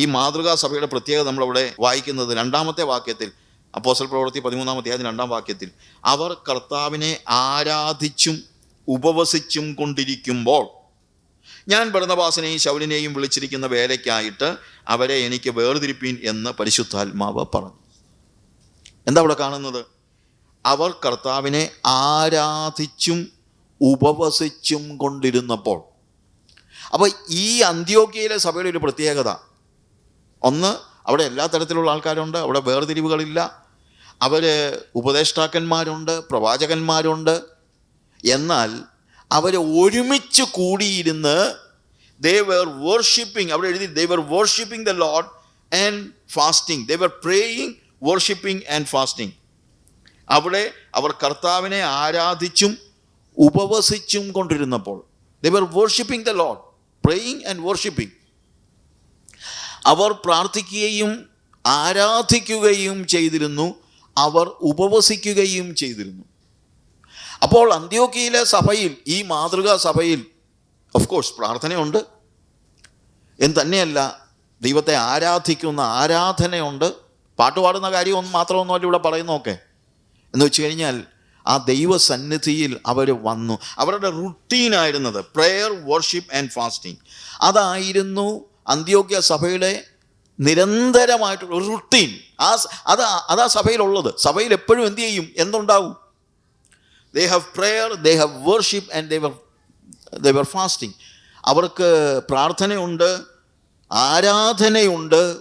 ഈ മാതൃകാ സഭയുടെ പ്രത്യേകത നമ്മളവിടെ വായിക്കുന്നത് രണ്ടാമത്തെ വാക്യത്തിൽ അപ്പോസൽ പ്രവൃത്തി പതിമൂന്നാമത്തെ അതിന് രണ്ടാം വാക്യത്തിൽ അവർ കർത്താവിനെ ആരാധിച്ചും ഉപവസിച്ചും കൊണ്ടിരിക്കുമ്പോൾ ഞാൻ ഭരണവാസനെയും ശൗലിനെയും വിളിച്ചിരിക്കുന്ന വേലയ്ക്കായിട്ട് അവരെ എനിക്ക് വേർതിരിപ്പീൻ എന്ന് പരിശുദ്ധാത്മാവ് പറഞ്ഞു. എന്താ അവിടെ കാണുന്നത്? അവർ കർത്താവിനെ ആരാധിച്ചും ഉപവസിച്ചും കൊണ്ടിരുന്നപ്പോൾ. അപ്പോൾ ഈ അന്ത്യോഗ്യയിലെ സഭയുടെ ഒരു പ്രത്യേകത ഒന്ന് അവിടെ എല്ലാ തരത്തിലുള്ള ആൾക്കാരുണ്ട് അവിടെ വേർതിരിവുകളില്ല. അവർ ഉപദേഷ്ടാക്കന്മാരുണ്ട് പ്രവാചകന്മാരുണ്ട്. എന്നാൽ അവർ ഒരുമിച്ച് കൂടിയിരുന്ന് ദേ വേർ വേർഷിപ്പിംഗ് അവിടെ എഴുതി they were worshipping the lord and fasting they were praying worshipping and fasting അവിടെ അവർ കർത്താവിനെ ആരാധിച്ചും ഉപവസിച്ചും കൊണ്ടിരുന്നപ്പോൾ they were worshipping the lord praying and worshipping അവർ പ്രാർത്ഥിക്കുകയും ആരാധിക്കുകയും ചെയ്തിരുന്നു. അവർ ഉപവസിക്കുകയും ചെയ്തിരുന്നു. അപ്പോൾ അന്ത്യോക്കിയിലെ സഭയിൽ ഈ മാതൃകാ സഭയിൽ ഓഫ് കോഴ്സ് പ്രാർത്ഥനയുണ്ട്. എന്ന് തന്നെയല്ല ദൈവത്തെ ആരാധിക്കുന്ന ആരാധനയുണ്ട്. പാട്ടുപാടുന്ന കാര്യം ഒന്നും മാത്രമൊന്നുമല്ല ഇവിടെ പറയുന്നതൊക്കെ എന്ന് വെച്ച് കഴിഞ്ഞാൽ ആ ദൈവസന്നിധിയിൽ അവർ വന്നു. അവരുടെ റുട്ടീനായിരുന്നത് പ്രെയർ വർഷിപ്പ് ആൻഡ് ഫാസ്റ്റിംഗ് അതായിരുന്നു അന്ത്യോഗ്യ സഭയുടെ നിരന്തരമായിട്ടുള്ള ഒരു റുട്ടീൻ ആ അത് അതാ സഭയിലുള്ളത്. സഭയിൽ എപ്പോഴും എന്ത് ചെയ്യും? എന്തുണ്ടാവും? They have prayer they have worship and they were they were fasting അവർക്ക് പ്രാർത്ഥനയുണ്ട് ആരാധനയുണ്ട്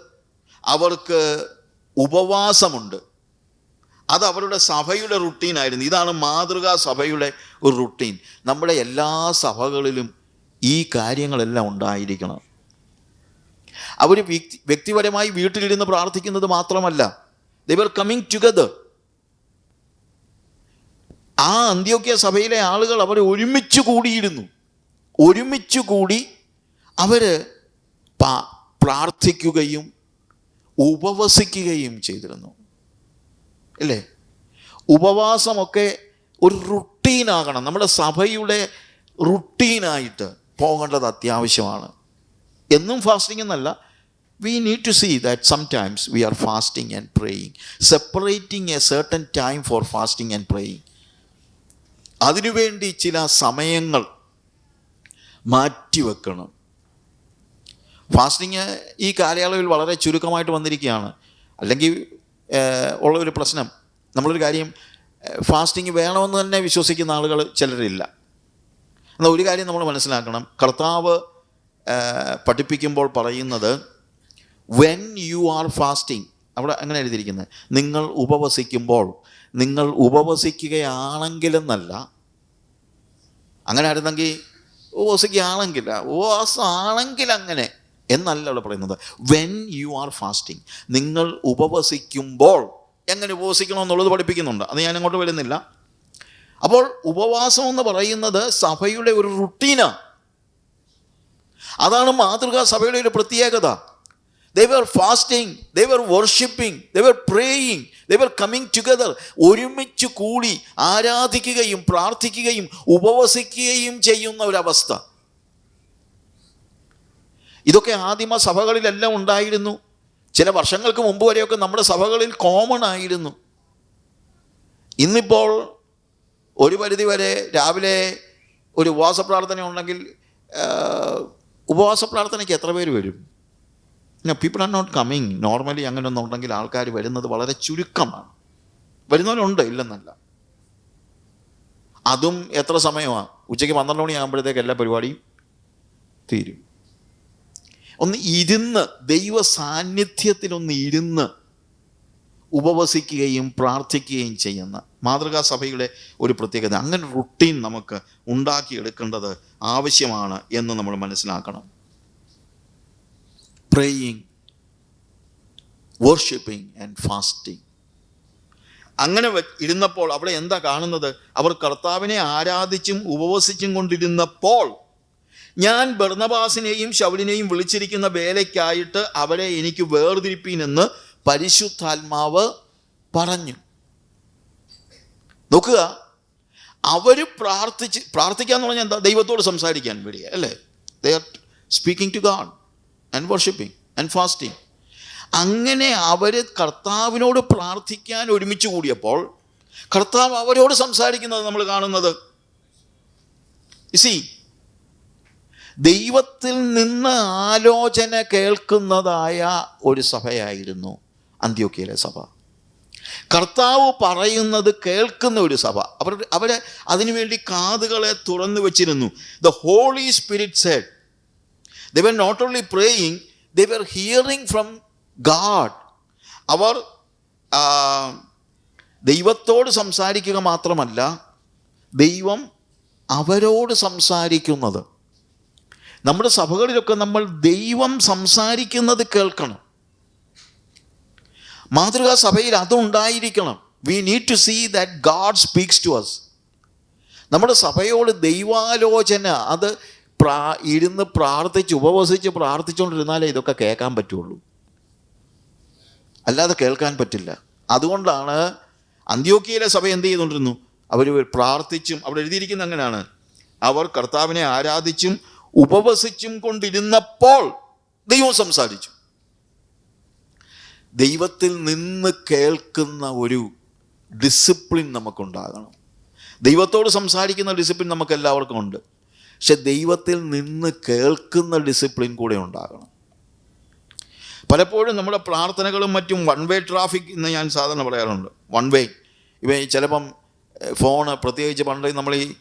അവർക്ക് ഉപവാസമുണ്ട്. അത് അവരുടെ സഭയുടെ റുട്ടീനായിരുന്നു ഇതാണ് മാതൃകാ സഭയുടെ ഒരു റുട്ടീൻ നമ്മുടെ എല്ലാ സഭകളിലും ഈ കാര്യങ്ങളെല്ലാം ഉണ്ടായിരിക്കണം. അവർ വ്യക്തി വ്യക്തിപരമായി വീട്ടിലിരുന്ന് പ്രാർത്ഥിക്കുന്നത് മാത്രമല്ല ദർ കമ്മിങ് ടുഗദർ ആ അന്ത്യോക്യ സഭയിലെ ആളുകൾ അവർ ഒരുമിച്ച് കൂടിയിരുന്നു. ഒരുമിച്ച് കൂടി അവർ പ്രാർത്ഥിക്കുകയും ഉപവസിക്കുകയും ചെയ്തിരുന്നു. അല്ലേ? ഉപവാസമൊക്കെ ഒരു റുട്ടീനാകണം നമ്മുടെ സഭയുടെ റുട്ടീനായിട്ട് പോകേണ്ടത് അത്യാവശ്യമാണ്. എന്നും ഫാസ്റ്റിംഗ് എന്നല്ല. We need to see that sometimes we are fasting and praying separating a certain time for fasting and praying അതിനുവേണ്ടി ചില സമയങ്ങൾ മാറ്റിവെക്കണം. ഫാസ്റ്റിങ് ഈ കാലയളവിൽ വളരെ ചുരുക്കമായിട്ട് വന്നിരിക്കുകയാണ്. അല്ലെങ്കിൽ ഉള്ള ഒരു പ്രശ്നം. നമ്മളൊരു കാര്യം ഫാസ്റ്റിംഗ് വേണമെന്ന് തന്നെ വിശ്വസിക്കുന്ന ആളുകൾ ചിലരില്ല. എന്നാൽ ഒരു കാര്യം നമ്മൾ മനസ്സിലാക്കണം. കർത്താവ് പഠിപ്പിക്കുമ്പോൾ പറയുന്നത് വെൻ യു ആർ ഫാസ്റ്റിംഗ് അവിടെ അങ്ങനെ എഴുതിയിരിക്കുന്നത് നിങ്ങൾ ഉപവസിക്കുമ്പോൾ നിങ്ങൾ ഉപവസിക്കുകയാണെങ്കിലെന്നല്ല അങ്ങനെ ആയിരുന്നെങ്കിൽ ഉപവസിക്കുകയാണെങ്കിൽ ഉപവാസമാണെങ്കിൽ അങ്ങനെ എന്നല്ല അവിടെ പറയുന്നത്. വെൻ യു ആർ ഫാസ്റ്റിംഗ് നിങ്ങൾ ഉപവസിക്കുമ്പോൾ എങ്ങനെ ഉപവസിക്കണം എന്നുള്ളത് പഠിപ്പിക്കുന്നുണ്ട്. അത് ഞാൻ അങ്ങോട്ട് വരുന്നില്ല. അപ്പോൾ ഉപവാസം എന്ന് പറയുന്നത് സഭയുടെ ഒരു റുട്ടീനാണ് അതാണ് മാതൃകാ സഭയുടെ ഒരു പ്രത്യേകത. They were fasting they were worshipping they were praying they were coming together ഒരുമിച്ച് കൂടി ആരാധിക്കുകയും പ്രാർത്ഥിക്കുകയും ഉപവസിക്കുകയും ചെയ്യുന്ന ഒരവസ്ഥ. ഇതൊക്കെ ആദിമ സഭകളിലെല്ലാം ഉണ്ടായിരുന്നു. ചില വർഷങ്ങൾക്ക് മുമ്പ് വരെയൊക്കെ നമ്മുടെ സഭകളിൽ കോമൺ ആയിരുന്നു. ഇന്നിപ്പോൾ ഒരു പരിധി വരെ രാവിലെ ഒരു ഉപവാസ പ്രാർത്ഥന ഉണ്ടെങ്കിൽ ഉപവാസ പ്രാർത്ഥനയ്ക്ക് എത്ര പേര് വരും? പിന്നെ people are not coming normally അങ്ങനെയൊന്നും ഉണ്ടെങ്കിൽ ആൾക്കാർ വരുന്നത് വളരെ ചുരുക്കമാണ്. വരുന്നവരുണ്ട് ഇല്ലെന്നല്ല. അതും എത്ര സമയമാണ് ഉച്ചയ്ക്ക് പന്ത്രണ്ട് മണിയാകുമ്പോഴത്തേക്ക് എല്ലാ പരിപാടിയും തീരും. ഒന്ന് ഇരുന്ന് ദൈവ സാന്നിധ്യത്തിലൊന്ന് ഇരുന്ന് ഉപവസിക്കുകയും പ്രാർത്ഥിക്കുകയും ചെയ്യുന്ന മാതൃകാ സഭയുടെ ഒരു പ്രത്യേകത. അങ്ങനെ റുട്ടീൻ നമുക്ക് ഉണ്ടാക്കിയെടുക്കേണ്ടത് ആവശ്യമാണ് എന്ന് നമ്മൾ മനസ്സിലാക്കണം. പ്രേയിങ് വർഷിപ്പിംഗ് ആൻഡ് ഫാസ്റ്റിംഗ് അങ്ങനെ ഇരുന്നപ്പോൾ അവിടെ എന്താ കാണുന്നത്? അവർ കർത്താവിനെ ആരാധിച്ചും ഉപവസിച്ചും കൊണ്ടിരുന്നപ്പോൾ ഞാൻ ബർണബാസിനെയും ശൗലിനെയും വിളിച്ചിരിക്കുന്ന വേലയ്ക്കായിട്ട് അവരെ എനിക്ക് വേർതിരിപ്പീനെന്ന് പരിശുദ്ധാത്മാവ് പറഞ്ഞു. നോക്കുക. അവർ പ്രാർത്ഥിച്ച് പ്രാർത്ഥിക്കുക എന്ന് പറഞ്ഞാൽ എന്താ? ദൈവത്തോട് സംസാരിക്കാൻ വേണ്ടി അല്ലേ? They are speaking to God and worshipping and fasting അങ്ങനെ അവർ കർത്താവിനോട് പ്രാർത്ഥിക്കാൻ ഒരുമിച്ച് കൂടിയപ്പോൾ കർത്താവ് അവരോട് സംസാരിക്കുന്നത് നമ്മൾ കാണുന്നത്. സി ദൈവത്തിൽ നിന്ന് ആലോചന കേൾക്കുന്നതായ ഒരു സഭയായിരുന്നു അന്ത്യോക്കിയിലെ സഭ. കർത്താവ് പറയുന്നത് കേൾക്കുന്ന ഒരു സഭ. അവർ അവരെ അതിനുവേണ്ടി കാതുകളെ തുറന്നു വെച്ചിരുന്നു. The Holy Spirit said they're not only praying they're hearing from God അവർ ദൈവത്തോട് സംസാരിക്കുക മാത്രമല്ല ദൈവം അവരോട് സംസാരിക്കുന്നത്. നമ്മുടെ സഭകളിലൊക്കെ നമ്മൾ ദൈവം സംസാരിക്കുന്നത് കേൾക്കണം. മാതൃകാ സഭയിൽ അതുണ്ടായിരിക്കണം. We need to see that God speaks to us നമ്മുടെ സഭയോട് ദൈവാലോചന അത് പ്രാ ഇരുന്ന് പ്രാർത്ഥിച്ച് ഉപവസിച്ച് പ്രാർത്ഥിച്ചുകൊണ്ടിരുന്നാലേ ഇതൊക്കെ കേൾക്കാൻ പറ്റുള്ളൂ. അല്ലാതെ കേൾക്കാൻ പറ്റില്ല. അതുകൊണ്ടാണ് അന്ത്യോക്കിയയിലെ സഭ എന്ത് ചെയ്തുകൊണ്ടിരുന്നു? അവർ പ്രാർത്ഥിച്ചും അവിടെ എഴുതിയിരിക്കുന്ന അങ്ങനെയാണ്. അവർ കർത്താവിനെ ആരാധിച്ചും ഉപവസിച്ചും കൊണ്ടിരുന്നപ്പോൾ ദൈവം സംസാരിച്ചു. ദൈവത്തിൽ നിന്ന് കേൾക്കുന്ന ഒരു ഡിസിപ്ലിൻ നമുക്കുണ്ടാകണം. ദൈവത്തോട് സംസാരിക്കുന്ന ഡിസിപ്ലിൻ നമുക്ക് എല്ലാവർക്കും ഉണ്ട്. പക്ഷെ ദൈവത്തിൽ നിന്ന് കേൾക്കുന്ന ഡിസിപ്ലിൻ കൂടെ ഉണ്ടാകണം. പലപ്പോഴും നമ്മുടെ പ്രാർത്ഥനകളും മറ്റും വൺ വേ ട്രാഫിക് എന്ന് ഞാൻ സാധാരണ പറയാറുണ്ട്. വൺ വേ ഇവ ചിലപ്പം ഫോണ് പ്രത്യേകിച്ച് പണ്ട് നമ്മൾ ഈ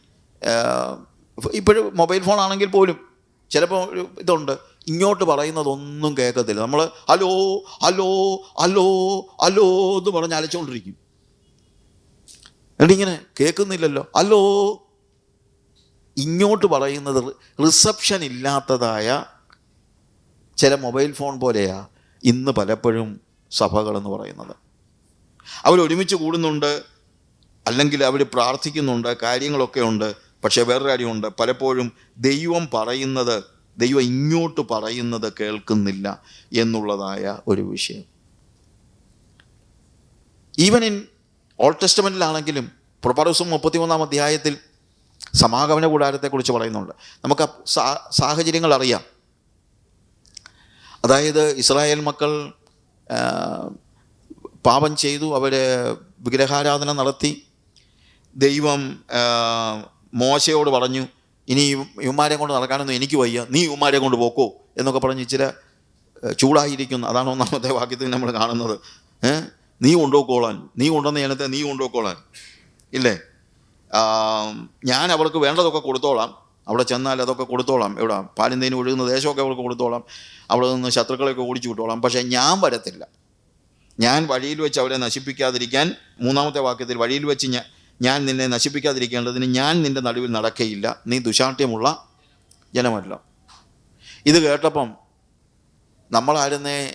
ഇപ്പോഴും മൊബൈൽ ഫോൺ ആണെങ്കിൽ പോലും ചിലപ്പോൾ ഒരു ഇതുണ്ട്. ഇങ്ങോട്ട് പറയുന്നതൊന്നും കേൾക്കത്തില്ല. നമ്മൾ അലോ അലോ അലോ അലോ എന്ന് പറഞ്ഞ് അലച്ചുകൊണ്ടിരിക്കും എന്നിട്ട് ഇങ്ങനെ കേൾക്കുന്നില്ലല്ലോ. അലോ ഇങ്ങോട്ട് പറയുന്നത് റിസപ്ഷൻ ഇല്ലാത്തതായ ചില മൊബൈൽ ഫോൺ പോലെയാ ഇന്ന് പലപ്പോഴും സഭകളെന്ന് പറയുന്നത്. അവർ ഒരുമിച്ച് കൂടുന്നുണ്ട് അല്ലെങ്കിൽ അവർ പ്രാർത്ഥിക്കുന്നുണ്ട് കാര്യങ്ങളൊക്കെ ഉണ്ട് പക്ഷേ വേറൊരു കാര്യമുണ്ട്. പലപ്പോഴും ദൈവം പറയുന്നത് ദൈവം ഇങ്ങോട്ട് പറയുന്നത് കേൾക്കുന്നില്ല എന്നുള്ളതായ ഒരു വിഷയം. ഈവൻ ഇൻ ഓൾഡ് ടെസ്റ്റമെന്റിലാണെങ്കിലും പുറപ്പാട് മുപ്പത്തിമൂന്നാം അധ്യായത്തിൽ സമാഗമന കൂടാരത്തെക്കുറിച്ച് പറയുന്നുണ്ട്. നമുക്ക് സാഹചര്യങ്ങൾ അറിയാം. അതായത് ഇസ്രായേൽ മക്കൾ പാപം ചെയ്തു അവർ വിഗ്രഹാരാധന നടത്തി. ദൈവം മോശയോട് പറഞ്ഞു ഇനി ഇവ- ഇവന്മാരെ കൊണ്ട് നടക്കാനൊന്നും എനിക്ക് വയ്യ. നീ ഇവന്മാരെ കൊണ്ട് പോക്കോ എന്നൊക്കെ പറഞ്ഞ് ഇച്ചിരി ചൂടായിരിക്കുന്നു അതാണ് ഒന്നാമത്തെ വാക്യത്തിൽ നമ്മൾ കാണുന്നത്? നീ കൊണ്ടുപോക്കോളാൻ. നീ കൊണ്ടുവന്ന ജനത്തെ നീ കൊണ്ടുപോക്കോളാൻ. ഇല്ലേ? ഞാൻ അവൾക്ക് വേണ്ടതൊക്കെ കൊടുത്തോളാം. അവിടെ ചെന്നാൽ അതൊക്കെ കൊടുത്തോളാം. എവിടെ പാലിന്തേന് ഒഴുകുന്ന ദേശമൊക്കെ അവൾക്ക് കൊടുത്തോളാം. അവിടെ നിന്ന് ശത്രുക്കളെയൊക്കെ ഓടിച്ചു വിട്ടോളാം. പക്ഷേ ഞാൻ വരത്തില്ല. ഞാൻ വഴിയിൽ വെച്ച് അവരെ നശിപ്പിക്കാതിരിക്കാൻ മൂന്നാമത്തെ വാക്യത്തിൽ വഴിയിൽ വെച്ച് ഞാൻ ഞാൻ നിന്നെ നശിപ്പിക്കാതിരിക്കേണ്ടതിന് ഞാൻ നിന്റെ നടുവിൽ നടക്കയില്ല. നീ ദുശാഠ്യമുള്ള ജനമല്ല. ഇത് കേട്ടപ്പം നമ്മളായിരുന്നേ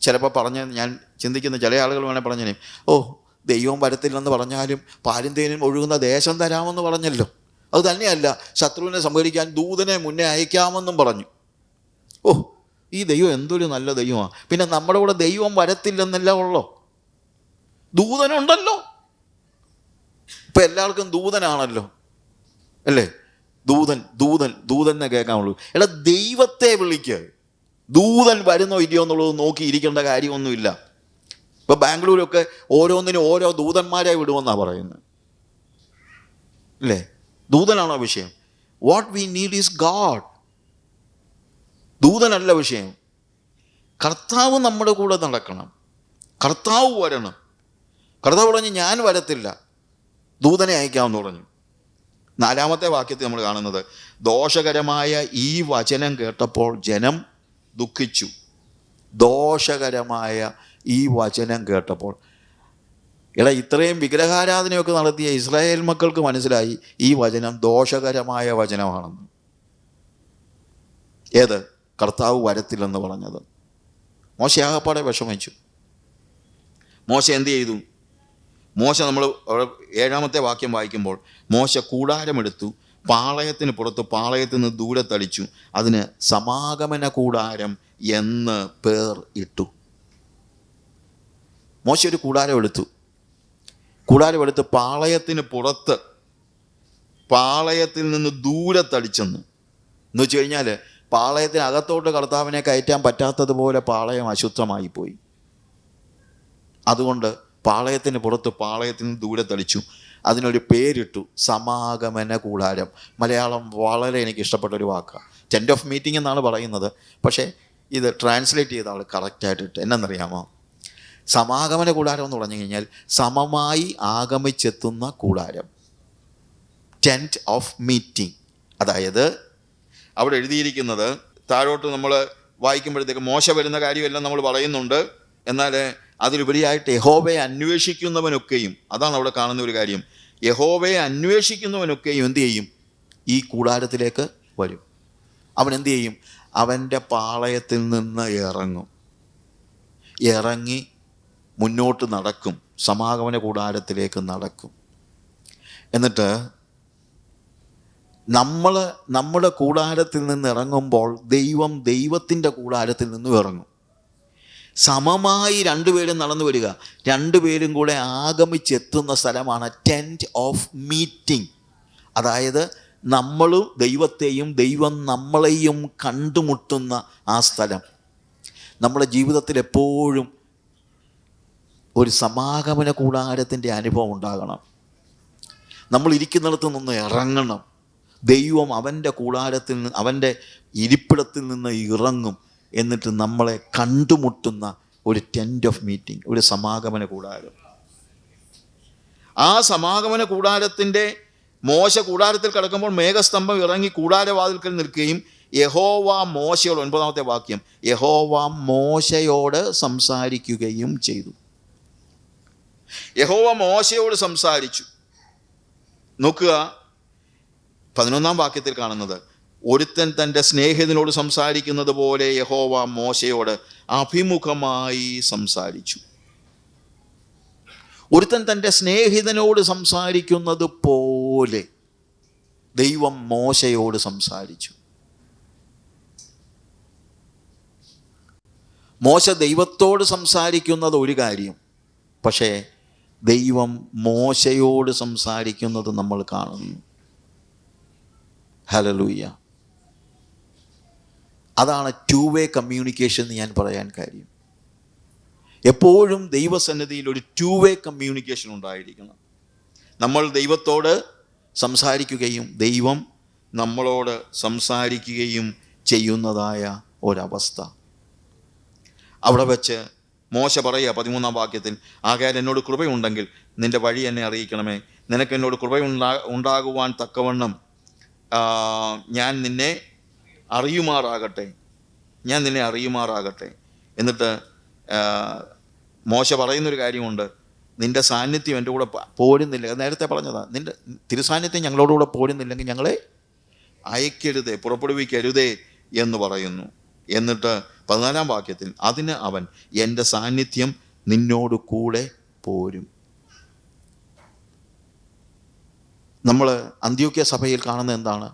ചിലപ്പോൾ പറഞ്ഞ് ഞാൻ ചിന്തിക്കുന്ന ചില ആളുകൾ വേണേൽ പറഞ്ഞേ ഓ ദൈവം വരത്തില്ലെന്ന് പറഞ്ഞാലും പാലും തേനും ഒഴുകുന്ന ദേശം തരാമെന്ന് പറഞ്ഞല്ലോ. അത് തന്നെയല്ല ശത്രുവിനെ സംഹരിക്കാൻ ദൂതനെ മുന്നേ അയക്കാമെന്നും പറഞ്ഞു. ഓ ഈ ദൈവം എന്തൊരു നല്ല ദൈവമാണ് പിന്നെ നമ്മുടെ കൂടെ ദൈവം വരത്തില്ലെന്നല്ല ഉള്ളോ? ദൂതനുണ്ടല്ലോ. ഇപ്പം എല്ലാവർക്കും ദൂതനാണല്ലോ. അല്ലേ? ദൂതൻ ദൂതൻ എന്നേ കേൾക്കാമുള്ളൂ എടാ ദൈവത്തെ വിളിക്കുക ദൂതൻ വരുന്നോ ഇല്ലയോ എന്നുള്ളത് നോക്കി ഇരിക്കേണ്ട കാര്യമൊന്നുമില്ല. ഇപ്പം ബാംഗ്ലൂരൊക്കെ ഓരോന്നിനും ഓരോ ദൂതന്മാരെ വിടുമെന്നാണ് പറയുന്നത്. അല്ലേ? ദൂതനാണോ വിഷയം? What we need is God ദൂതനല്ല വിഷയം. കർത്താവ് നമ്മുടെ കൂടെ നടക്കണം. കർത്താവ് വരണം. കർത്താവ് പറഞ്ഞ് ഞാൻ വരത്തില്ല. ദൂതനെ അയക്കാമെന്ന് പറഞ്ഞു. നാലാമത്തെ വാക്യത്തിൽ നമ്മൾ കാണുന്നത് ദോഷകരമായ ഈ വചനം കേട്ടപ്പോൾ ജനം ദുഃഖിച്ചു. ദോഷകരമായ ഈ വചനം കേട്ടപ്പോൾ. എടാ ഇത്രയും വിഗ്രഹാരാധനയൊക്കെ നടത്തിയ ഇസ്രായേൽ മക്കൾക്ക് മനസ്സിലായി ഈ വചനം ദോഷകരമായ വചനമാണെന്ന്. ഏത്? കർത്താവ് വരത്തില്ലെന്ന് പറഞ്ഞത്. മോശ ആകപ്പാടെ വിഷമിച്ചു. മോശ എന്ത് ചെയ്തു? മോശ നമ്മൾ ഏഴാമത്തെ വാക്യം വായിക്കുമ്പോൾ മോശ കൂടാരമെടുത്തു പാളയത്തിന് പുറത്ത് പാളയത്തിൽ നിന്ന് ദൂരത്തടിച്ചു അതിന് സമാഗമന കൂടാരം എന്ന് പേർ ഇട്ടു. മോശ ഒരു കൂടാരമെടുത്തു. കൂടാരം എടുത്ത് പാളയത്തിന് പുറത്ത് പാളയത്തിൽ നിന്ന് ദൂരത്തടിച്ചെന്ന്. എന്ന് വെച്ച് കഴിഞ്ഞാൽ പാളയത്തിനകത്തോട്ട് കർത്താവിനെ കയറ്റാൻ പറ്റാത്തതുപോലെ പാളയം അശുദ്ധമായി പോയി അതുകൊണ്ട് പാളയത്തിന് പുറത്ത് പാളയത്തിന് ദൂരെ തളിച്ചു അതിനൊരു പേരിട്ടു സമാഗമന കൂടാരം. മലയാളം വളരെ എനിക്ക് ഇഷ്ടപ്പെട്ട ഒരു വാക്കാണ് ടെന്റ് ഓഫ് മീറ്റിംഗ് എന്നാണ് പറയുന്നത്. പക്ഷേ ഇത് ട്രാൻസ്ലേറ്റ് ചെയ്ത ആൾ കറക്റ്റായിട്ട് ഇട്ട്. എന്നറിയാമോ? സമാഗമന കൂടാരം എന്ന് പറഞ്ഞു കഴിഞ്ഞാൽ സമമായി ആഗമിച്ചെത്തുന്ന കൂടാരം. ടെന്റ് ഓഫ് മീറ്റിംഗ് അതായത് അവിടെ എഴുതിയിരിക്കുന്നത് താഴോട്ട് നമ്മൾ വായിക്കുമ്പോഴത്തേക്ക് മോശം വരുന്ന കാര്യമെല്ലാം നമ്മൾ പറയുന്നുണ്ട്. എന്നാൽ അതിലുപരിയായിട്ട് യഹോവയെ അന്വേഷിക്കുന്നവനൊക്കെയും അതാണ് അവിടെ കാണുന്ന ഒരു കാര്യം. യഹോവയെ അന്വേഷിക്കുന്നവനൊക്കെയും എന്തു ചെയ്യും? ഈ കൂടാരത്തിലേക്ക് വരും. അവൻ എന്ത് ചെയ്യും? അവന്റെ പാളയത്തിൽ നിന്ന് ഇറങ്ങും. ഇറങ്ങി മുന്നോട്ട് നടക്കും. സമാഗമന കൂടാരത്തിലേക്ക് നടക്കും. എന്നിട്ട് നമ്മൾ നമ്മുടെ കൂടാരത്തിൽ നിന്ന് ഇറങ്ങുമ്പോൾ ദൈവം ദൈവത്തിന്റെ കൂടാരത്തിൽ നിന്നും ഇറങ്ങും. സമമായി രണ്ടുപേരും നടന്നു വരിക. രണ്ടുപേരും കൂടെ ആഗമിച്ചെത്തുന്ന സ്ഥലമാണ് ടെന്റ് ഓഫ് മീറ്റിംഗ് അതായത് നമ്മളും ദൈവത്തെയും ദൈവം നമ്മളെയും കണ്ടുമുട്ടുന്ന ആ സ്ഥലം. നമ്മുടെ ജീവിതത്തിൽ എപ്പോഴും ഒരു സമാഗമന കൂടാരത്തിന്റെ അനുഭവം ഉണ്ടാകണം. നമ്മൾ ഇരിക്കുന്നിടത്ത് നിന്ന് ഇറങ്ങണം. ദൈവം അവന്റെ കൂടാരത്തിൽ നിന്ന് അവന്റെ ഇരിപ്പിടത്തിൽ നിന്ന് ഇറങ്ങും. എന്നിട്ട് നമ്മളെ കണ്ടുമുട്ടുന്ന ഒരു ടെന്റ് ഓഫ് മീറ്റിംഗ് ഒരു സമാഗമന കൂടാരം. ആ സമാഗമന കൂടാരത്തിന്റെ മോശ കൂടാരത്തിൽ കിടക്കുമ്പോൾ മേഘസ്തംഭം ഇറങ്ങി കൂടാരവാതിൽക്കൽ നിൽക്കുകയും യഹോവ മോശയോട് ഒൻപതാമത്തെ വാക്യം യഹോവ മോശയോട് സംസാരിക്കുകയും ചെയ്തു. യഹോവ മോശയോട് സംസാരിച്ചു. നോക്കുക പതിനൊന്നാം വാക്യത്തിൽ കാണുന്നത് ഒരുത്തൻ തന്റെ സ്നേഹിതനോട് സംസാരിക്കുന്നത് പോലെ യഹോവ മോശയോട് അഭിമുഖമായി സംസാരിച്ചു. ഒരുത്തൻ തന്റെ സ്നേഹിതനോട് സംസാരിക്കുന്നത് പോലെ ദൈവം മോശയോട് സംസാരിച്ചു. മോശ ദൈവത്തോട് സംസാരിക്കുന്നത് ഒരു കാര്യം പക്ഷേ ദൈവം മോശയോട് സംസാരിക്കുന്നത് നമ്മൾ കാണുന്നു. ഹലലൂയ്യ അതാണ് ടു വേ കമ്മ്യൂണിക്കേഷൻ എന്ന് ഞാൻ പറയാൻ കാര്യം. എപ്പോഴും ദൈവസന്നിധിയിൽ ഒരു ടു വേ കമ്മ്യൂണിക്കേഷൻ ഉണ്ടായിരിക്കണം. നമ്മൾ ദൈവത്തോട് സംസാരിക്കുകയും ദൈവം നമ്മളോട് സംസാരിക്കുകയും ചെയ്യുന്നതായ ഒരവസ്ഥ. അവിടെ വെച്ച് മോശ പറയുക പതിമൂന്നാം വാക്യത്തിൽ ആകയാൽ എന്നോട് കൃപയുണ്ടെങ്കിൽ നിന്റെ വഴി എന്നെ അറിയിക്കണമേ. നിനക്ക് എന്നോട് കൃപയുണ്ടാ ഉണ്ടാകുവാൻ തക്കവണ്ണം ഞാൻ നിന്നെ അറിയുമാറാകട്ടെ. ഞാൻ നിന്നെ അറിയുമാറാകട്ടെ. എന്നിട്ട് മോശ പറയുന്നൊരു കാര്യമുണ്ട്. നിന്റെ സാന്നിധ്യം എന്റെ കൂടെ പോരുന്നില്ല. നേരത്തെ പറഞ്ഞതാ. നിന്റെ തിരുസാന്നിധ്യം ഞങ്ങളോടുകൂടെ പോരുന്നില്ലെങ്കിൽ ഞങ്ങളെ അയക്കരുതേ പുറപ്പെടുവിക്കരുതേ എന്ന് പറയുന്നു. എന്നിട്ട് പതിനാലാം വാക്യത്തിൽ അതിന് അവൻ എന്റെ സാന്നിധ്യം നിന്നോട് കൂടെ പോരും. നമ്മൾ അന്ത്യോക്യ സഭയിൽ കാണുന്നത് എന്താണ്?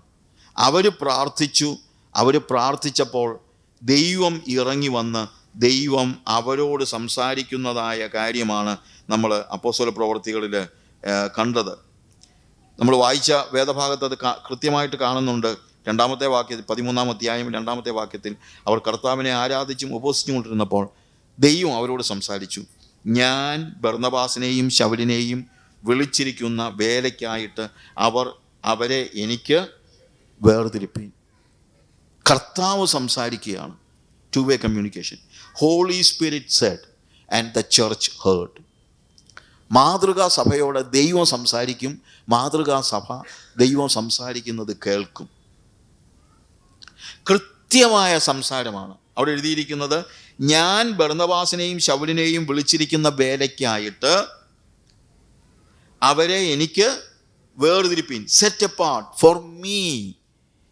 അവർ പ്രാർത്ഥിച്ചു അവർ പ്രാർത്ഥിച്ചപ്പോൾ ദൈവം ഇറങ്ങി വന്ന് ദൈവം അവരോട് സംസാരിക്കുന്നതായ കാര്യമാണ് നമ്മൾ അപ്പോസ്വല പ്രവർത്തികളിൽ കണ്ടത്. നമ്മൾ വായിച്ച വേദഭാഗത്ത് അത് കൃത്യമായിട്ട് കാണുന്നുണ്ട്. രണ്ടാമത്തെ വാക്യത്തിൽ പതിമൂന്നാം അധ്യായം രണ്ടാമത്തെ വാക്യത്തിൽ അവർ കർത്താവിനെ ആരാധിച്ചും ഉപസിച്ചുകൊണ്ടിരുന്നപ്പോൾ ദൈവം അവരോട് സംസാരിച്ചു. ഞാൻ ബർണബാസിനെയും ശവലിനെയും വിളിച്ചിരിക്കുന്ന വേലയ്ക്കായിട്ട് അവർ അവരെ എനിക്ക് വേർതിരിപ്പി കർത്താവ് സംസാരിക്കുകയാണ്. Two way communication Holy Spirit said and the church heard മാതൃകാ സഭയോട് ദൈവം സംസാരിക്കും. മാതൃകാ സഭ ദൈവം സംസാരിക്കുന്നത് കേൾക്കും. കൃത്യമായ സംസാരമാണ്. അവിടെ എഴുതിയിരിക്കുന്നത് ഞാൻ ഭരണവാസിനെയും ശൗലിനെയും വിളിച്ചിരിക്കുന്ന വേലയ്ക്കായിട്ട് അവരെ എനിക്ക് വേർതിരിപ്പിൻ. Set apart for me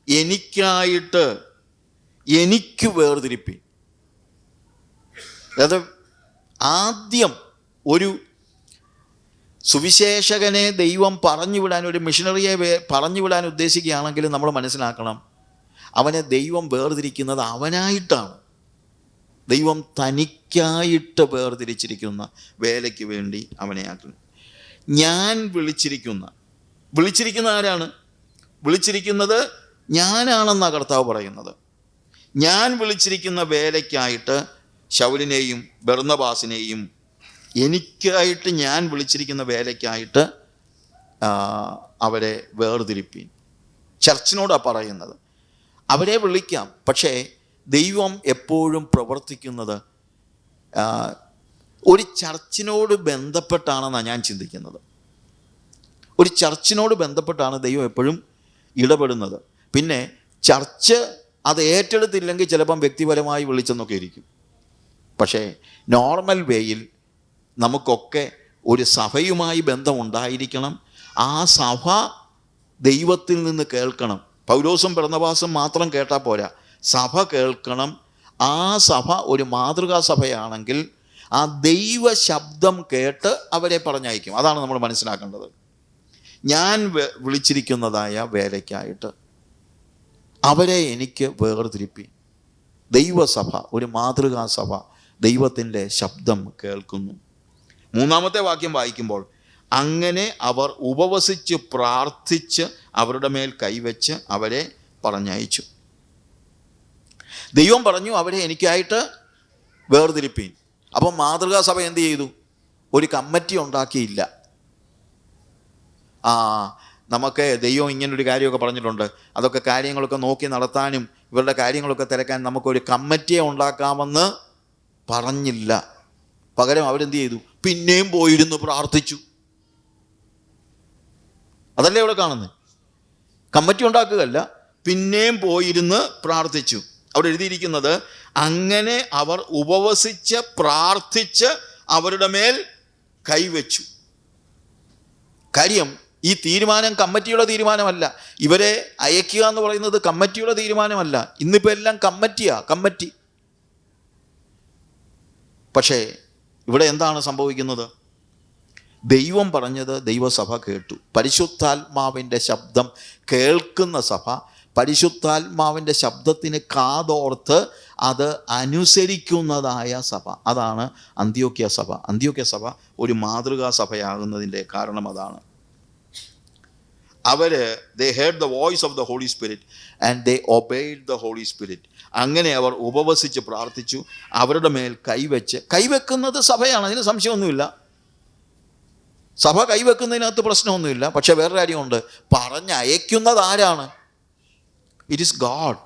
എനിക്കായിട്ട് എനിക്ക് വേർതിരിപ്പി. അതായത് ആദ്യം ഒരു സുവിശേഷകനെ ദൈവം പറഞ്ഞു വിടാൻ ഒരു മിഷണറിയെ വേ- പറഞ്ഞു വിടാൻ ഉദ്ദേശിക്കുകയാണെങ്കിൽ നമ്മൾ മനസ്സിലാക്കണം അവനെ ദൈവം വേർതിരിക്കുന്നത് അവനായിട്ടാണ്. ദൈവം തനിക്കായിട്ട് വേർതിരിച്ചിരിക്കുന്ന വേലയ്ക്ക് വേണ്ടി അവനെ ആക്കുന്നു. ഞാൻ വിളിച്ചിരിക്കുന്ന വിളിച്ചിരിക്കുന്ന ആരാണ്? വിളിച്ചിരിക്കുന്നത് ഞാനാണെന്നാണ് കർത്താവ് പറയുന്നത്. ഞാൻ വിളിച്ചിരിക്കുന്ന വേലയ്ക്കായിട്ട് ശൗലിനെയും ബർണബാസിനെയും എനിക്കായിട്ട് ഞാൻ വിളിച്ചിരിക്കുന്ന വേലയ്ക്കായിട്ട് അവരെ വേർതിരിപ്പീൻ. ചർച്ചിനോടാണ് പറയുന്നത്. അവരെ വിളിക്കാം. പക്ഷേ ദൈവം എപ്പോഴും പ്രവർത്തിക്കുന്നത് ഒരു ചർച്ചിനോട് ബന്ധപ്പെട്ടാണെന്നാണ് ഞാൻ ചിന്തിക്കുന്നത്. ഒരു ചർച്ചിനോട് ബന്ധപ്പെട്ടാണ് ദൈവം എപ്പോഴും ഇടപെടുന്നത്. പിന്നെ ചർച്ച് അത് ഏറ്റെടുത്തില്ലെങ്കിൽ ചിലപ്പം വ്യക്തിപരമായി വിളിച്ചെന്നൊക്കെ ഇരിക്കും. പക്ഷേ നോർമൽ വേയിൽ നമുക്കൊക്കെ ഒരു സഭയുമായി ബന്ധമുണ്ടായിരിക്കണം. ആ സഭ ദൈവത്തിൽ നിന്ന് കേൾക്കണം. പൗലോസും പിറന്നവാസം മാത്രം കേട്ടാൽ പോരാ. സഭ കേൾക്കണം. ആ സഭ ഒരു മാതൃകാ സഭയാണെങ്കിൽ ആ ദൈവ ശബ്ദം കേട്ട് അവരെ പറഞ്ഞയക്കും. അതാണ് നമ്മൾ മനസ്സിലാക്കേണ്ടത്. ഞാൻ വിളിച്ചിരിക്കുന്നതായ വേലയ്ക്കായിട്ട്. അവരെ എനിക്ക് വേർതിരിപ്പി. ദൈവസഭ ഒരു മാതൃകാ സഭ ദൈവത്തിന്റെ ശബ്ദം കേൾക്കുന്നു. മൂന്നാമത്തെ വാക്യം വായിക്കുമ്പോൾ അങ്ങനെ അവർ ഉപവസിച്ച് പ്രാർത്ഥിച്ച് അവരുടെ മേൽ കൈവച്ച് അവരെ പറഞ്ഞയച്ചു. ദൈവം പറഞ്ഞു അവരെ എനിക്കായിട്ട് വേർതിരിപ്പീൻ. അപ്പം മാതൃകാ സഭ എന്ത് ചെയ്തു? ഒരു കമ്മിറ്റി ഉണ്ടാക്കിയില്ല. ആ നമുക്ക് ദൈവം ഇങ്ങനൊരു കാര്യമൊക്കെ പറഞ്ഞിട്ടുണ്ട്. അതൊക്കെ കാര്യങ്ങളൊക്കെ നോക്കി നടത്താനും ഇവരുടെ കാര്യങ്ങളൊക്കെ തിരക്കാൻ നമുക്കൊരു കമ്മിറ്റിയെ ഉണ്ടാക്കാമെന്ന് പറഞ്ഞില്ല. പകരം അവരെന്ത് ചെയ്തു? പിന്നെയും പോയിരുന്നു പ്രാർത്ഥിച്ചു. അതല്ലേ ഇവിടെ കാണുന്നത്? കമ്മിറ്റി ഉണ്ടാക്കുകയല്ല പിന്നെയും പോയിരുന്ന് പ്രാർത്ഥിച്ചു. അവിടെ എഴുതിയിരിക്കുന്നത് അങ്ങനെ അവർ ഉപവസിച്ച് പ്രാർത്ഥിച്ച് അവരുടെ മേൽ കൈവച്ചു. കാര്യം ഈ തീരുമാനം കമ്മിറ്റിയുടെ തീരുമാനമല്ല. ഇവരെ അയക്കുക എന്ന് പറയുന്നത് കമ്മിറ്റിയുടെ തീരുമാനമല്ല. ഇന്നിപ്പോൾ എല്ലാം കമ്മിറ്റിയാ കമ്മിറ്റി. പക്ഷേ ഇവിടെ എന്താണ് സംഭവിക്കുന്നത്? ദൈവം പറഞ്ഞത് ദൈവസഭ കേട്ടു. പരിശുദ്ധാത്മാവിന്റെ ശബ്ദം കേൾക്കുന്ന സഭ പരിശുദ്ധാത്മാവിന്റെ ശബ്ദത്തിന് കാതോർത്ത് അത് അനുസരിക്കുന്നതായ സഭ. അതാണ് അന്ത്യോക്യ സഭ. അന്ത്യോക്യ സഭ ഒരു മാതൃകാ സഭയാകുന്നതിന്റെ കാരണം അതാണ്. അവർ they heard the voice of the Holy Spirit and they obeyed the Holy Spirit അങ്ങനെ അവർ ഉപവസിച്ച് പ്രാർത്ഥിച്ചു. അവരുടെ മേൽ കൈവച്ച് കൈവെക്കുന്നത് സഭയാണ് അതിന് സംശയമൊന്നുമില്ല. സഭ കൈവെക്കുന്നതിനകത്ത് പ്രശ്നമൊന്നുമില്ല. പക്ഷേ വേറെ കാര്യമുണ്ട്. പറഞ്ഞയക്കുന്നത് ആരാണ്? ഇറ്റ് ഈസ് ഗാഡ്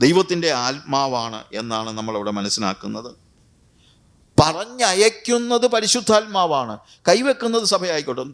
ദൈവത്തിന്റെ ആത്മാവാണ് എന്നാണ് നമ്മളവിടെ മനസ്സിലാക്കുന്നത്. പറഞ്ഞയക്കുന്നത് പരിശുദ്ധാത്മാവാണ്. കൈവെക്കുന്നത് സഭയായിക്കോട്ടെ.